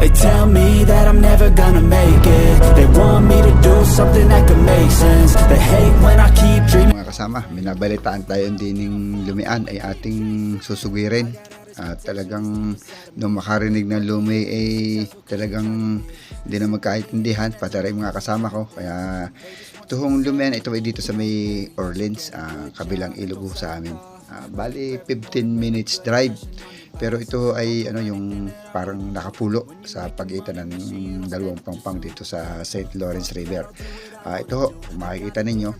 They tell me that I'm never gonna make it They want me to do something that could make sense They hate when I keep dreaming Mga kasama, minabalitaan tayo din ng lumian ay ating susugirin. At talagang nung makarinig ng lumi ay talagang hindi na magkaintindihan pati rin mga kasama ko. Kaya tuhong lumian ito ay dito sa may Orleans, ah, kabilang ilog sa amin. Ah, bali 15 minutes drive. Pero ito ay ano yung parang nakapulo sa pagitan ng dalawang pangpang dito sa St. Lawrence River. Ah, ito makikita ninyo,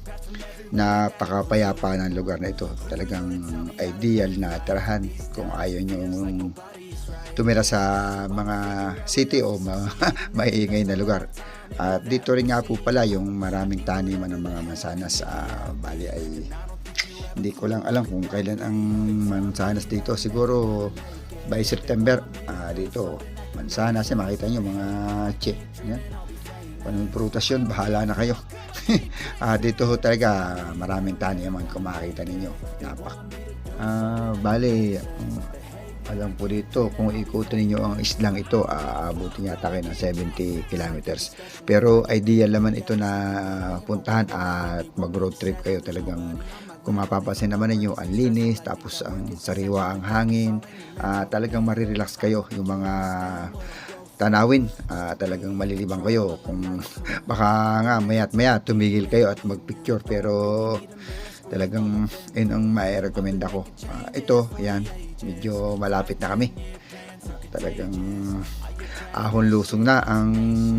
napakapayapa ng lugar na ito. Talagang ideal na tirahan kung ayaw nyo tumira sa mga city o mga maiingay na lugar. At dito rin nga po pala yung maraming taniman ng mga mansanas. Ah, bali ay hindi ko lang alam kung kailan ang mansanas dito. Siguro by September ah, dito mansanas. Eh, makita nyo mga che. Yan. Panong prutas yun, bahala na kayo. Ah, dito ho talaga maraming taniman kung makikita ninyo. Napak. Ah, bale, alam po dito, kung ikutin ninyo ang islang ito, aabutin yata kayo ng 70 kilometers. Pero ideal naman ito na puntahan at mag-road trip kayo talagang kung mapapansin naman ninyo, ang linis, tapos ang sariwa ang hangin, ah, talagang marirelax kayo yung mga tanawin, ah, talagang malilibang kayo kung baka nga mayat maya tumigil kayo at magpicture pero talagang yun ang mai-recommend ako. Ah, ito, yan, medyo malapit na kami. Talagang ahon lusong na ang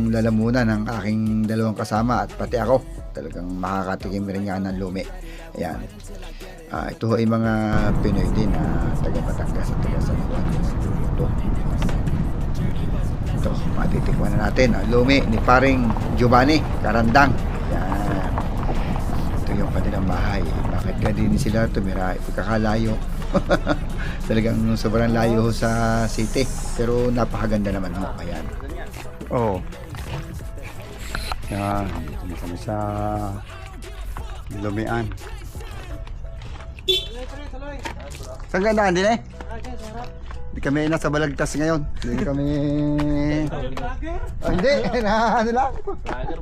lalamunan ng aking dalawang kasama at pati ako. Talagang makakatikim rin nga ng lumi. Ayan. Ah, ito ay mga Pinoy din na taga Batangas at taga San Juan. Ito. Ito, matitikman na natin. Ang lumi ni paring Giovanni Karandang. Yan. Ito yung kanilang bahay. Bakit ka din sila tumira? Pagkakalayo. Talagang sobrang layo ho sa city. Pero napakaganda naman ho. Ayan. Oh. Yan. Dito kami sa Lumian. Saan ka daan din eh? Hindi kami nasa Balagtas ngayon. Hindi kami... Oh, hindi, na ano lang.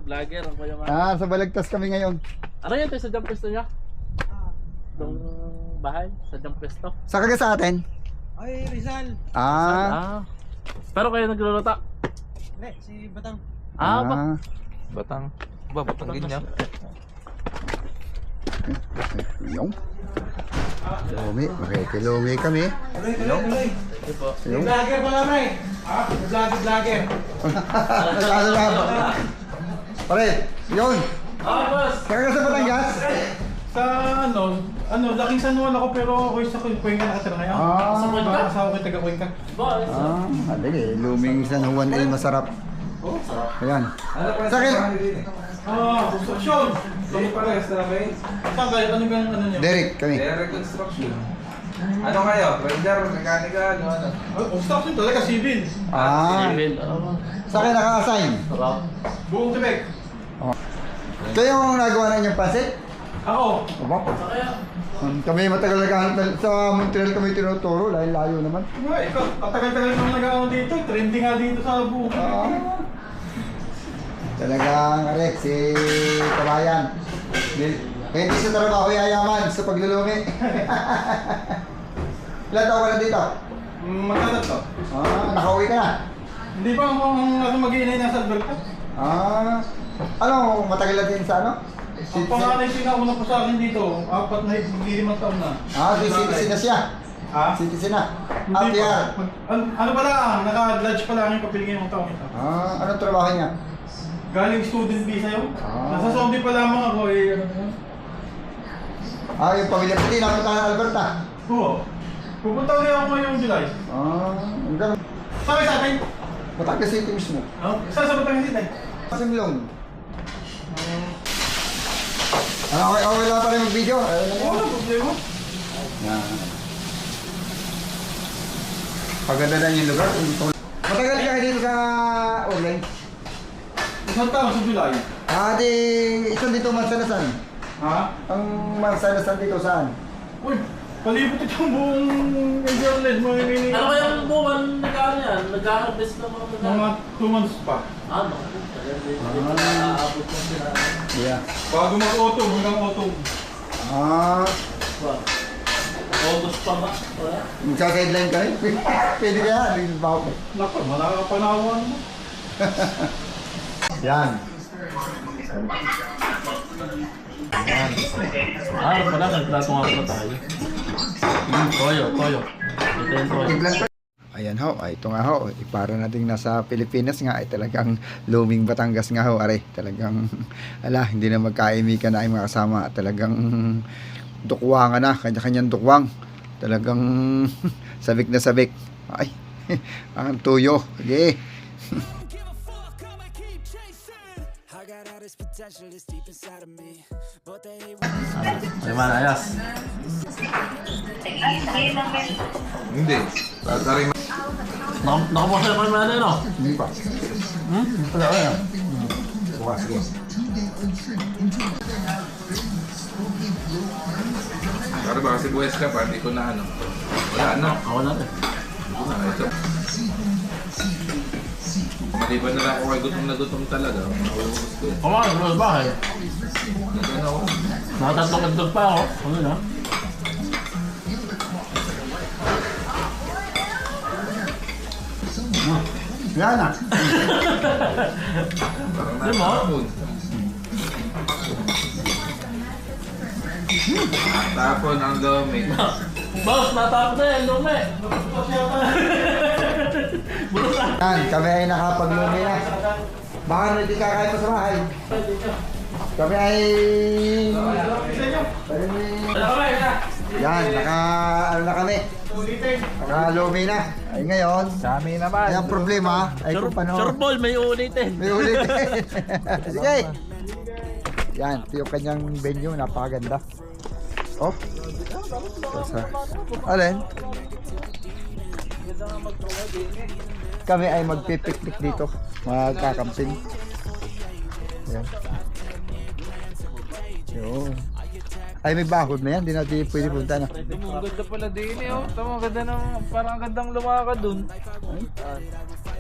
Vlogger, vlogger. Ah, sa Balagtas kami ngayon. Ano yun tayo sa jump niya? Itong bahay, sa jump pesto. Sa kaga sa atin? Ay, Rizal. Ah, Ah. Pero kayo nagluluto? Hindi, si Batang. Ah, ba? Batang. Ba, batang ganyan. Yung. Lumi, makikilumi kami. Tuloy. Yung. Vlogger pala, pre. Ah, vlogger, vlogger. Ano na? Pare, yun. Ah, boss! Kaya sa Batangas? Sa ano, ano, laking San Juan ako pero ako sa Cuenca nakatira ngayon. Ah. Sa Cuenca? Asawa ko yung taga Cuenca. Boss. Ah, adali. Luming San Juan ay masarap. Ayan. Sa akin, Ah, construction! Hindi pa rin namin. Saan kayo? Ano bang ano niyo? Derek kami. Air reconstruction. Ano kayo? Welder, mechanical, ano ano? Oh, construction talaga, civil. Ah, Civil. Ah, sa akin naka-assign. sarap. Buong Quebec. Kayo ang nagawa na inyong pasit? Ako, Opo. Um, kami matagal naghahanap sa Montreal kami tinuturo dahil layo naman. nga, ikaw, katagal-tagal nang nag dito. Trending nga dito sa Quebec. Ah. Talagang Rex, si Kabayan. Kaya hindi sa trabaho yayaman sa paglulumi. Ilan taon ka na dito? Magkano to? Ah, nakauwi ka na? Hindi ba ako mag-iinay nasa Alberta? Ah, ano, matagal na din sa ano? Ang panganay sinauna po sa akin dito, apat na limang taon na. Ah, di citizen na siya. Ha? Citizen na. Hindi ATR. pa. Mag- an- ano pala, naka-lodge pa lang yung kapiling ngayong taong ito. Ah, anong trabaho niya? Galing student visa yun. Ah. Nasa Saudi pa lamang ako eh. ano? Ah, yung pamilya ko din, napunta ng Alberta. Oo. Pupunta ulit ako ngayong July. Ah, hanggang Sabi sa atin? Batangas City mismo. No? Saan sa Batangas City? Simlong. Ano, okay, okay lang pa rin mag-video. Na mo. wala problema. Yan. Paganda na yung lugar. Matagal ka dito sa Orleans. Isang taon sa July. Ah, di, ito dito mansanasan. Ha? Ang mansanasan dito saan? Uy, Palibot itong buong Engerland mo yung Ano kayang buwan nag-ano yan? Nag-harvest na mga mga mga... 2 months pa. Din. Hindi pa naaabot na sila. Yeah. Bago mag-autumn, hanggang autumn. Ah, Ba? August pa ba? Wala? magsa-sideline ka rin? Pwede kaya? Hindi ba ako? Naku, malakapanawa naman. Yan. Ah, pala, nagplato nga pala tayo. Toyo, toyo. Ito yung toyo. Ayan ho, ay ito nga ho, ipara natin nasa Pilipinas nga ay talagang luming Batangas nga ho, are talagang ala, hindi na magkaimika na ay mga kasama, talagang dukwangan na, kanya-kanyang dukwang, talagang sabik na sabik, ay, ang tuyo, sige, give a fuck, I'ma keep chasing. I got all this potential that's deep inside of me, but they hate when Ay man, ayas. Hindi. Tatari na kami ano yun, no? hindi pa. Hmm? Wala, wala. Bukas, sige. Para baka si Buwes ka pa, hindi ko na ano. Wala na. Ako na rin. Ah, ito. Maliban na lang ako kay gutom na gutom talaga. Kumakas. Nagano ako. Nakatatungkad pa ako. Ano na? Wala na. Di nakapon. Tapon ang dami. Boss, natapos na. Butas na. Yan, kami ay nakapaglumi na. Baka hindi kakain pa sa bahay. Kami ay... Kami? Yan, naka... Ano na kami? Nakalumi na. Ay ngayon, Kami naman. ay ang problema ay kung paano... Sureball, may ulitin. May ulit. Sige. Yan, ito yung kanyang venue, napakaganda. Oh. Sa, alin? Kami ay magpipiknik dito. Magkakamping. Yan. Yun. Ay, may bahod na yan. Di natin pwede punta na. Ang ganda pala din eh. Oh. Tama, ang ganda ng, parang ang gandang lumakad dun.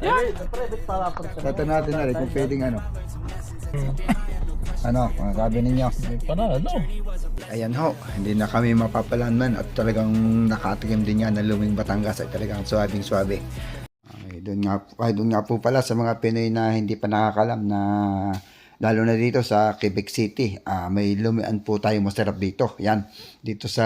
Yan. Tatanong natin na rin kung pwedeng ano. Ano, ang sabi ninyo? Panalo. Ayan ho, hindi na kami mapapalanman at talagang nakatikim din yan na luming Batangas ay talagang swabing swabe. Ay, doon nga, ay, doon nga po pala sa mga Pinoy na hindi pa nakakalam na lalo na dito sa Quebec City, ah, may lumian po tayo masarap dito. Yan, dito sa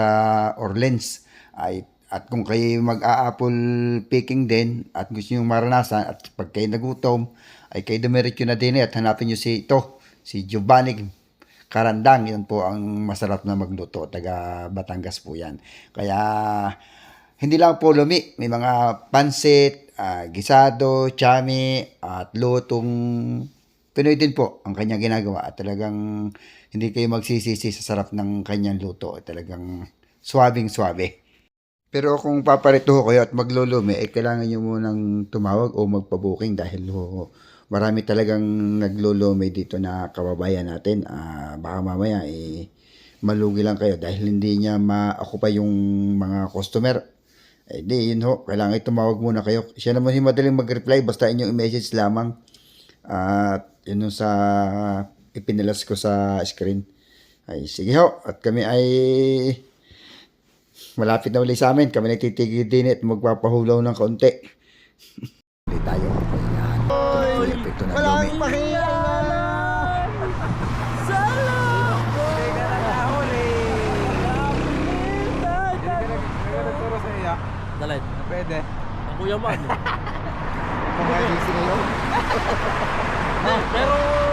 Orleans. Ay, at kung kayo mag-a-apple picking din at gusto nyo maranasan at pag kayo nagutom, ay kayo dumiretso na din eh, at hanapin nyo si ito, si Giovanni Karandang, yan po ang masarap na magluto. Taga Batangas po yan. Kaya, hindi lang po lumi. May mga pansit, ah, gisado, chami, at lutong Pinoy din po ang kanyang ginagawa. At talagang hindi kayo magsisisi sa sarap ng kanyang luto. Talagang swabing swabe. Pero kung paparito kayo at maglulumi, eh, kailangan nyo munang tumawag o magpa-booking dahil ho, marami talagang naglulumi dito na kababayan natin. Ah, baka mamaya eh, malugi lang kayo dahil hindi niya ma-occupy yung mga customer. Eh di, yun ho, kailangan tumawag muna kayo. Siya naman yung madaling mag-reply, basta inyong i-message lamang. At yun yung sa ipinalas ko sa screen. Ay, sige ho, at kami ay malapit na uli sa amin. Kami nagtitigil din at magpapahulaw ng kaunti. Ulit tayo. Ayan. Ito yung epekto ng lumi. Iya. Dalit. Pwede. Ang kuya man. Kung may ngayon, Pero